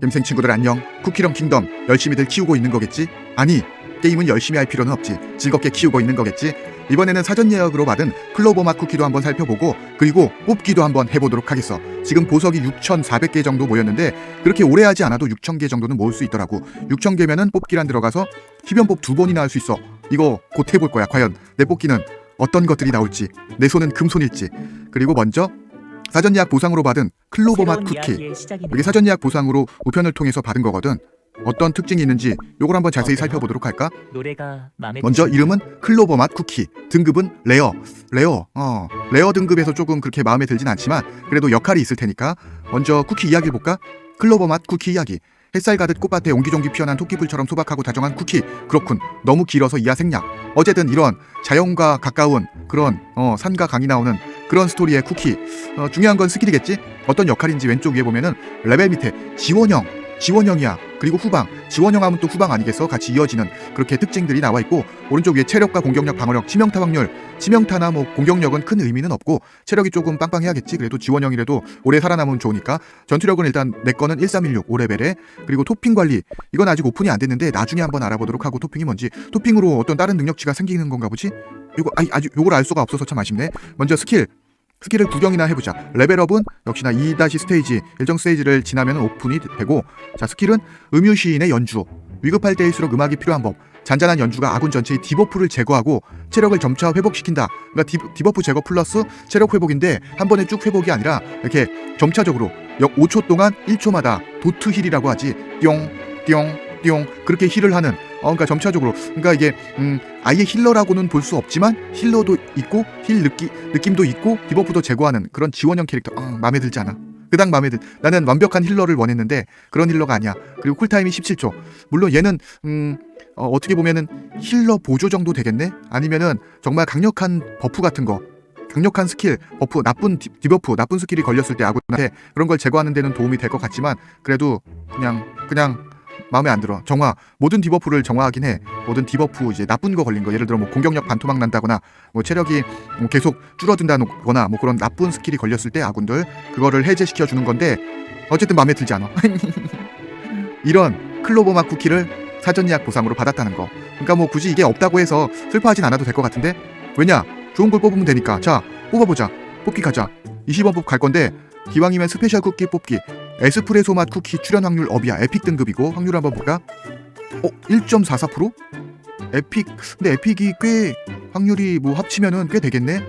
겜생 친구들 안녕. 쿠키런 킹덤 열심히들 키우고 있는 거겠지? 아니, 게임은 열심히 할 필요는 없지. 즐겁게 키우고 있는 거겠지? 이번에는 사전 예약으로 받은 클로버맛 쿠키도 한번 살펴보고 그리고 뽑기도 한번 해보도록 하겠어. 지금 보석이 6,400개 정도 모였는데 그렇게 오래 하지 않아도 6,000개 정도는 모을 수 있더라고. 6,000개면은 뽑기란 들어가서 희변법 두 번이나 할 수 있어. 이거 곧 해볼 거야. 과연 내 뽑기는 어떤 것들이 나올지, 내 손은 금손일지. 그리고 먼저 사전 예약 보상으로 받은 클로버 맛 쿠키. 이게 사전 예약 보상으로 우편을 통해서 받은 거거든. 어떤 특징이 있는지 요걸 한번 자세히 어때요? 살펴보도록 할까? 노래가 마음에 먼저? 이름은 클로버 맛 쿠키. 등급은 레어. 레어. 어. 레어 등급에서 조금 그렇게 마음에 들진 않지만 그래도 역할이 있을 테니까 먼저 쿠키 이야기를 볼까? 클로버 맛 쿠키 이야기. 햇살 가득 꽃밭에 옹기종기 피어난 토끼풀처럼 소박하고 다정한 쿠키. 그렇군. 너무 길어서 이하 생략. 어쨌든 이런 자연과 가까운 그런 어, 산과 강이 나오는 그런 스토리의 쿠키. 어, 중요한 건 스킬이겠지? 어떤 역할인지 왼쪽 위에 보면은 레벨 밑에 지원형, 지원형이야. 그리고 후방, 지원형 하면 또 후방 아니겠어? 같이 이어지는 그렇게 특징들이 나와 있고 오른쪽 위에 체력과 공격력, 방어력, 치명타 확률, 치명타나 뭐 공격력은 큰 의미는 없고 체력이 조금 빵빵해야겠지. 그래도 지원형이라도 오래 살아남으면 좋으니까 전투력은 일단 내 거는 1316 5레벨에 그리고 토핑 관리 이건 아직 오픈이 안 됐는데 나중에 한번 알아보도록 하고 토핑이 뭔지 토핑으로 어떤 다른 능력치가 생기는 건가 보지? 이거 아직 요걸 알 수가 없어서 참 아쉽네. 먼저 스킬 스킬을 구경이나 해보자. 레벨업은 역시나 2 스테이지 일정 스테이지를 지나면 오픈이 되고 자 스킬은 음유시인의 연주 위급할 때일수록 음악이 필요한 법 잔잔한 연주가 아군 전체의 디버프를 제거하고 체력을 점차 회복시킨다. 그러니까 디, 디버프 제거 플러스 체력 회복인데 한 번에 쭉 회복이 아니라 이렇게 점차적으로 약 5초 동안 1초마다 도트 힐이라고 하지. 뿅, 뿅, 뿅 그렇게 힐을 하는 어 그러니까 점차적으로 그러니까 이게 음 아예 힐러라고는 볼 수 없지만 힐러도 있고 힐 느끼, 느낌도 있고 디버프도 제거하는 그런 지원형 캐릭터 어, 마음에 들지 않아. 그닥 마음에 들. 나는 완벽한 힐러를 원했는데 그런 힐러가 아니야. 그리고 쿨타임이 17초. 물론 얘는 음 어, 어떻게 보면은 힐러 보조 정도 되겠네? 아니면은 정말 강력한 버프 같은 거 강력한 스킬, 버프, 나쁜 디, 디버프, 나쁜 스킬이 걸렸을 때 아군한테 그런 걸 제거하는 데는 도움이 될 것 같지만 그래도 그냥 그냥 마음에 안 들어. 정화 모든 디버프를 정화하긴 해. 모든 디버프 이제 나쁜 거 걸린 거 예를 들어 뭐 공격력 반토막 난다거나 뭐 체력이 뭐 계속 줄어든다거나 뭐 그런 나쁜 스킬이 걸렸을 때 아군들 그거를 해제시켜 주는 건데 어쨌든 마음에 들지 않아. 이런 클로버마 쿠키를 사전 예약 보상으로 받았다는 거. 그러니까 뭐 굳이 이게 없다고 해서 슬퍼하진 않아도 될 것 같은데 왜냐? 좋은 걸 뽑으면 되니까. 자, 뽑아보자. 뽑기 가자. 20원 뽑갈 건데 기왕이면 스페셜 쿠키 뽑기. 에스프레소 맛 쿠키 출연 확률 업이야. 에픽 등급이고 확률 한번 볼까? 어, 1.44%? 에픽. 근데 에픽이 꽤 확률이 뭐 합치면은 꽤 되겠네.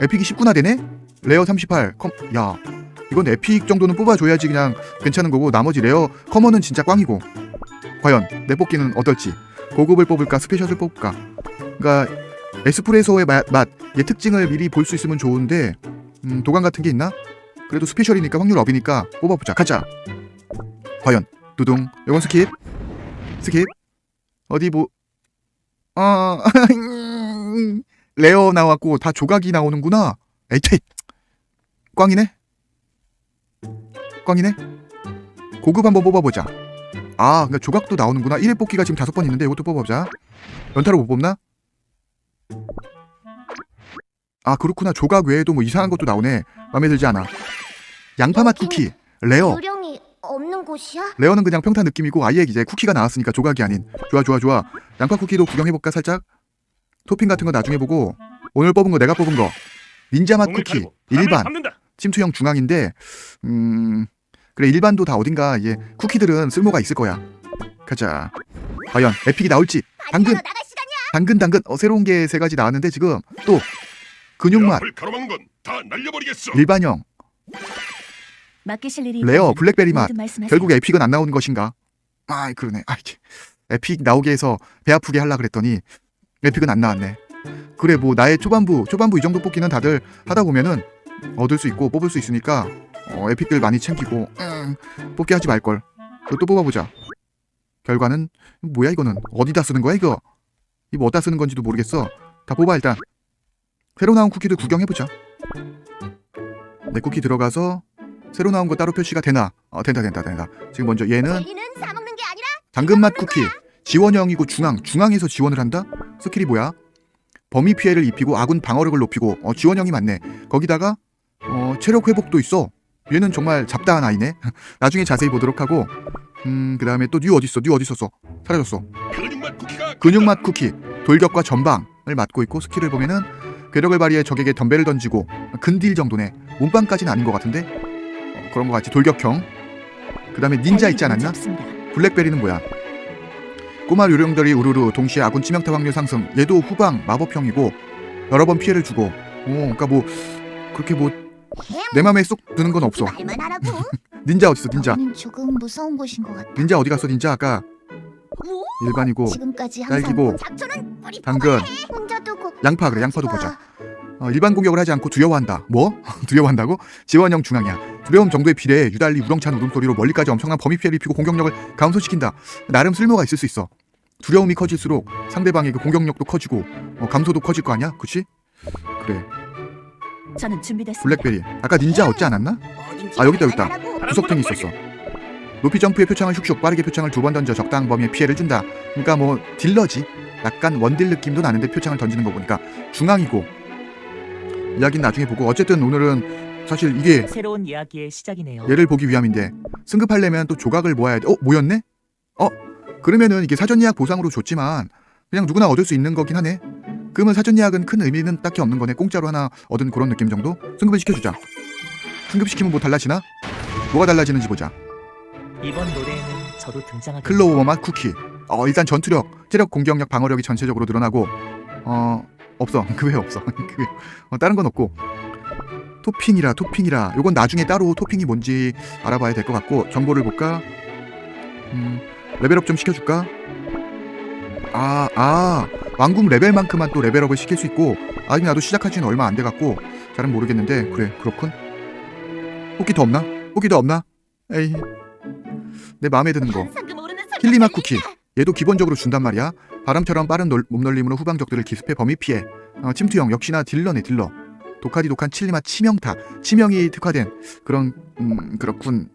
에픽이 19나 되네? 레어 38. 컴. 야. 이건 에픽 정도는 뽑아줘야지 그냥 괜찮은 거고 나머지 레어 커먼은 진짜 꽝이고 과연 내 뽑기는 어떨지 고급을 뽑을까 스페셜을 뽑을까 그러니까 에스프레소의 맛, 맛, 얘 특징을 미리 볼 수 있으면 좋은데 음, 도감 같은 게 있나? 그래도 스페셜이니까 확률 업이니까 뽑아보자 가자 과연 두둥 이건 스킵 스킵 어디 뭐 아, 레어 나왔고 다 조각이 나오는구나 에이테 꽝이네 꽝이네 고급 한번 뽑아보자 아, 그러니까 조각도 나오는구나. 1회 뽑기가 지금 다섯 번 있는데 이것도 뽑아보자. 연타로 못 뽑나? 아, 그렇구나. 조각 외에도 뭐 이상한 것도 나오네. 마음에 들지 않아. 양파맛 쿠키. 레어. 요령이 없는 곳이야? 레어는 그냥 평타 느낌이고 아예 이제 쿠키가 나왔으니까 조각이 아닌. 좋아, 좋아, 좋아. 양파 쿠키도 구경해볼까 살짝? 토핑 같은 거 나중에 보고 오늘 뽑은 거 내가 뽑은 거. 닌자맛 쿠키. 일반. 침투형 중앙인데 음 그래 일반도 다 어딘가 이게 쿠키들은 쓸모가 있을 거야 가자 과연 에픽이 나올지 당근 나갈 시간이야. 당근 당근 어 새로운 게 세 가지 나왔는데 지금 또 근육맛 가로막은 날려버리겠어. 일반형 레어 블랙베리 맛. 결국 에픽은 안 나오는 것인가? 아 그러네. 아 에픽 나오게 해서 배 아프게 하려 그랬더니 에픽은 안 나왔네. 그래 뭐 나의 초반부 초반부 이 정도 뽑기는 다들 하다 보면은 얻을 수 있고 뽑을 수 있으니까 어, 에픽들 많이 챙기고 음, 뽑기 하지 말걸. 또, 또 뽑아보자. 결과는 뭐야 이거는? 어디다 쓰는 거야 이거? 이거 어디다 쓰는 건지도 모르겠어. 다 뽑아 일단. 새로 나온 쿠키들 구경해보자. 내 쿠키 들어가서 새로 나온 거 따로 표시가 되나? 어 된다 된다 된다. 지금 먼저 얘는 젤리는 사 먹는 게 아니라 당근맛 쿠키. 지원형이고 중앙. 중앙에서 지원을 한다? 스킬이 뭐야? 범위 피해를 입히고 아군 방어력을 높이고. 어 지원형이 맞네. 거기다가 어 체력 회복도 있어. 얘는 정말 잡다한 아이네. 나중에 자세히 보도록 하고. 음 그다음에 또 뉴 어디 있어? 뉴 어디 있었어? 사라졌어. 근육맛 쿠키가 근육맛 쿠키. 돌격과 전방을 맡고 있고 스킬을 보면은 괴력을 발휘해 적에게 덤벨을 던지고. 근딜 정도네. 몸빵까지는 아닌 것 같은데? 어, 그런 것 같지. 돌격형. 그 다음에 닌자 있지 않았나? 블랙베리는 뭐야? 꼬마 요령들이 우르르 동시에 아군 치명타 확률 상승. 얘도 후방 마법형이고 여러 번 피해를 주고. 어, 그러니까 뭐 그렇게 뭐내 맘에 쏙 드는 건 없어. 닌자 어디 있어? 닌자. 여기는 조금 무서운 곳인 것 같아. 닌자 어디 갔어? 닌자 아까 뭐? 일반이고 지금까지 항상 딸기고 작전은 우리 당근 혼자 두고 양파 그래 양파도 집어. 보자. 어, 일반 공격을 하지 않고 두려워한다. 뭐? 두려워한다고? 지원형 중앙이야. 두려움 정도에 비례해 유달리 우렁찬 울음소리로 멀리까지 엄청난 범위 피해를 입히고 공격력을 감소시킨다. 나름 쓸모가 있을 수 있어. 두려움이 커질수록 상대방에게 공격력도 커지고 어, 감소도 커질 거 아니야? 그치? 그래. 저는 준비됐습니다. 블랙베리. 아까 닌자 얻지 않았나? 아, 여기다, 여기다. 구석탱이 있었어. 높이 점프의 표창을 슉슉 빠르게 표창을 두 번 던져 적당 범위에 피해를 준다. 그러니까 뭐 딜러지. 약간 원딜 느낌도 나는데 표창을 던지는 거 보니까 중앙이고 이야기는 나중에 보고 어쨌든 오늘은 사실 이게 새로운 이야기의 시작이네요. 얘를 보기 위함인데 승급하려면 또 조각을 모아야 돼. 어 모였네? 어 그러면은 이게 사전 예약 보상으로 줬지만 그냥 누구나 얻을 수 있는 거긴 하네. 그러면 사전 예약은 큰 의미는 딱히 없는 거네. 공짜로 하나 얻은 그런 느낌 정도? 승급을 시켜주자. 승급시키면 뭐 달라지나? 뭐가 달라지는지 보자. 이번 노래에는 저도 등장하게 클로버 맛 쿠키. 어 일단 전투력, 체력, 공격력, 방어력이 전체적으로 늘어나고 어 없어. 그 외에 없어. 그 외에. 어, 다른 건 없고. 토핑이라 토핑이라. 요건 나중에 따로 토핑이 뭔지 알아봐야 될 것 같고 정보를 볼까? 음 레벨업 좀 시켜줄까? 아, 아, 왕궁 레벨만큼만 또 레벨업을 시킬 수 있고, 아직 나도 시작한 지는 얼마 안 돼갖고, 잘은 모르겠는데, 그래, 그렇군. 뽑기 더 없나? 뽑기 더 없나? 에이, 내 마음에 드는 거. 힐리맛 들리네. 쿠키. 얘도 기본적으로 준단 말이야. 바람처럼 빠른 놀- 몸놀림으로 후방 적들을 기습해 범위 피해. 어, 침투형 역시나 딜러네 딜러. 독하디 독한 칠리맛 치명타. 치명이 특화된 그런 음 그렇군.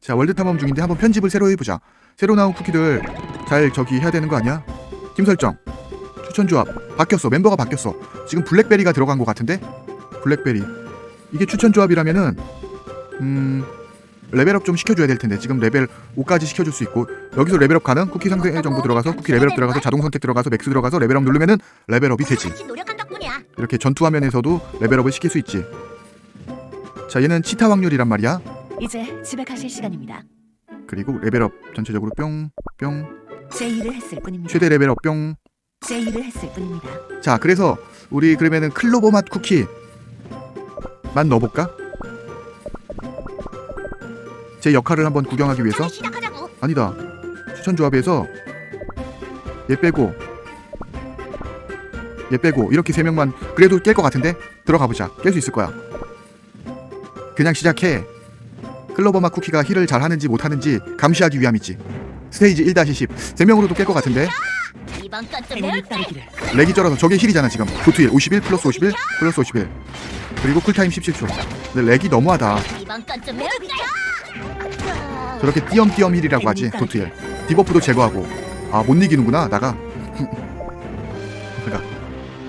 자 월드 탐험 중인데 한번 편집을 새로 해보자. 새로 나온 쿠키들 잘 저기 해야 되는 거 아니야? 팀 설정. 추천 조합 바뀌었어. 멤버가 바뀌었어. 지금 블랙베리가 들어간 것 같은데? 블랙베리. 이게 추천 조합이라면은 음 레벨업 좀 시켜줘야 될 텐데 지금 레벨 5까지 시켜줄 수 있고 여기서 레벨업 가능? 쿠키 상세 정보 들어가서 쿠키 레벨업 들어가서 자동 선택 들어가서 맥스 들어가서 레벨업 누르면은 레벨업이 되지 덕분이야. 이렇게 전투 화면에서도 레벨업을 시킬 수 있지 자 얘는 치타 확률이란 말이야 이제 집에 가실 시간입니다. 그리고 레벨업 전체적으로 뿅 뿅 제 일을 했을 뿐입니다. 최대 레벨업 뿅 제 일을 했을 뿐입니다. 자 그래서 우리 그러면은 클로버 맛 쿠키 만 넣어볼까? 제 역할을 한번 구경하기 위해서 잘 시작하자고. 아니다. 추천 조합에서 얘 빼고 얘 빼고 이렇게 세 명만 그래도 깰 것 같은데 들어가 보자. 깰 수 있을 거야. 그냥 시작해. 클로버마 쿠키가 힐을 잘 하는지 못 하는지 감시하기 위함이지. 스테이지 1-10. 세 명으로도 깰 것 같은데 이번. 따르기를. 렉이 쩔어서 저게 힐이잖아 지금. 도트힐 51 플러스 51 플러스 51. 그리고 쿨타임 17초. 근데 렉이 너무하다. 이번. 저렇게 띄엄띄엄 힐이라고 하지 도트힐 디버프도 제거하고 아 못 이기는구나 나가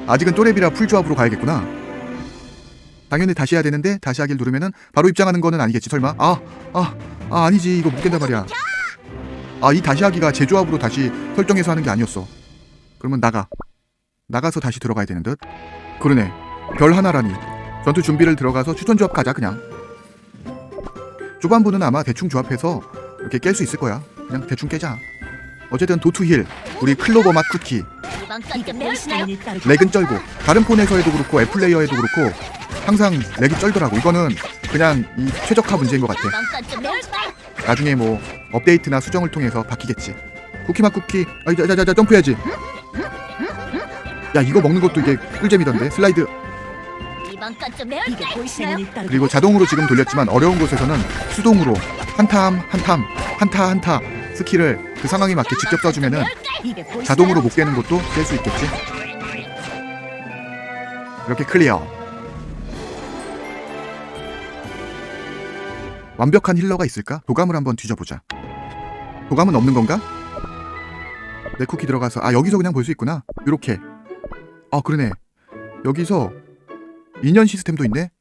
아직은 또랩이라 풀조합으로 가야겠구나. 당연히 다시 해야 되는데 다시 하길 누르면은 바로 입장하는 거는 아니겠지 설마? 아 아 아, 아니지. 이거 못 깬단 말이야. 아 이 다시 하기가 제 조합으로 다시 설정해서 하는 게 아니었어. 그러면 나가. 나가서 다시 들어가야 되는 듯. 그러네. 별 하나라니. 전투 준비를 들어가서 추천 조합 가자 그냥. 초반부는 아마 대충 조합해서 이렇게 깰 수 있을 거야. 그냥 대충 깨자. 어쨌든 도투힐, 우리 클로버 맛 쿠키, 렉은 쩔고 다른 폰에서 해도 그렇고 애플 레이어에도 그렇고 항상 렉이 쩔더라고. 이거는 그냥 이 최적화 문제인 것 같아. 나중에 뭐 업데이트나 수정을 통해서 바뀌겠지. 쿠키 맛 쿠키, 아, 자, 자, 자, 자, 점프해야지. 야, 이거 먹는 것도 이게 꿀잼이던데. 슬라이드. 이번 건좀 보이시나요? 그리고 자동으로 지금 돌렸지만 어려운 곳에서는 수동으로 한탐 한탐 한타 한타 스킬을 그 상황에 맞게 직접 써주면은 이게 보이시나요? 자동으로 못 깨는 것도 깰 수 있겠지. 이렇게 클리어. 완벽한 힐러가 있을까? 도감을 한번 뒤져보자. 도감은 없는 건가? 내 쿠키 들어가서 아 여기서 그냥 볼 수 있구나. 요렇게. 아 그러네. 여기서 인연 시스템도 있네.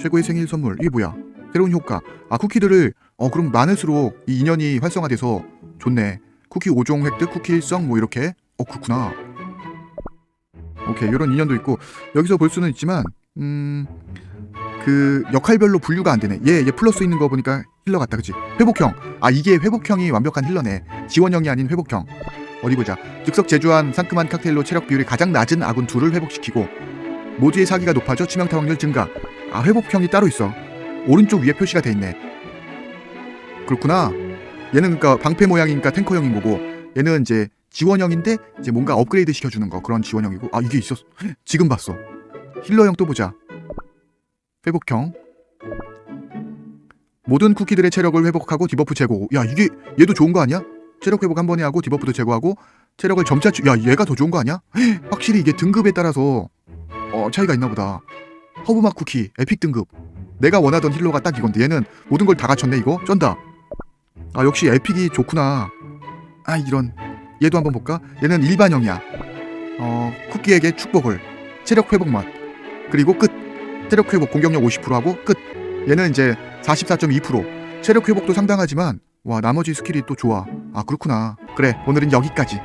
최고의 생일 선물 이게 뭐야? 새로운 효과. 아 쿠키들을 어 그럼 많을수록 이 인연이 활성화돼서 좋네. 쿠키 5종 획득, 쿠키 일성 뭐 이렇게. 어 그렇구나. 오케이 이런 인연도 있고 여기서 볼 수는 있지만 음. 그 역할별로 분류가 안 되네. 얘, 얘 플러스 있는 거 보니까 힐러 같다, 그치? 회복형. 아 이게 회복형이 완벽한 힐러네. 지원형이 아닌 회복형. 어디 보자. 즉석 제조한 상큼한 칵테일로 체력 비율이 가장 낮은 아군 둘을 회복시키고 모두의 사기가 높아져 치명타 확률 증가. 아 회복형이 따로 있어. 오른쪽 위에 표시가 돼 있네. 그렇구나. 얘는 그러니까 방패 모양이니까 탱커형인 거고 얘는 이제 지원형인데 이제 뭔가 업그레이드 시켜주는 거 그런 지원형이고 아 이게 있었어. 지금 봤어. 힐러형 또 보자. 회복형. 모든 쿠키들의 체력을 회복하고 디버프 제거. 야 이게 얘도 좋은 거 아니야? 체력 회복 한 번에 하고 디버프도 제거하고 체력을 점차 주... 야 얘가 더 좋은 거 아니야? 확실히 이게 등급에 따라서 어 차이가 있나 보다. 허브맛 쿠키 에픽 등급. 내가 원하던 힐러가 딱 이건데 얘는 모든 걸 다 갖췄네 이거 쩐다. 아 역시 에픽이 좋구나. 아 이런 얘도 한번 볼까? 얘는 일반형이야. 어 쿠키에게 축복을 체력 회복 맛 그리고 끝. 체력 회복 공격력 50% 하고 끝. 얘는 이제 44.2% 체력 회복도 상당하지만 와 나머지 스킬이 또 좋아. 아 그렇구나. 그래 오늘은 여기까지.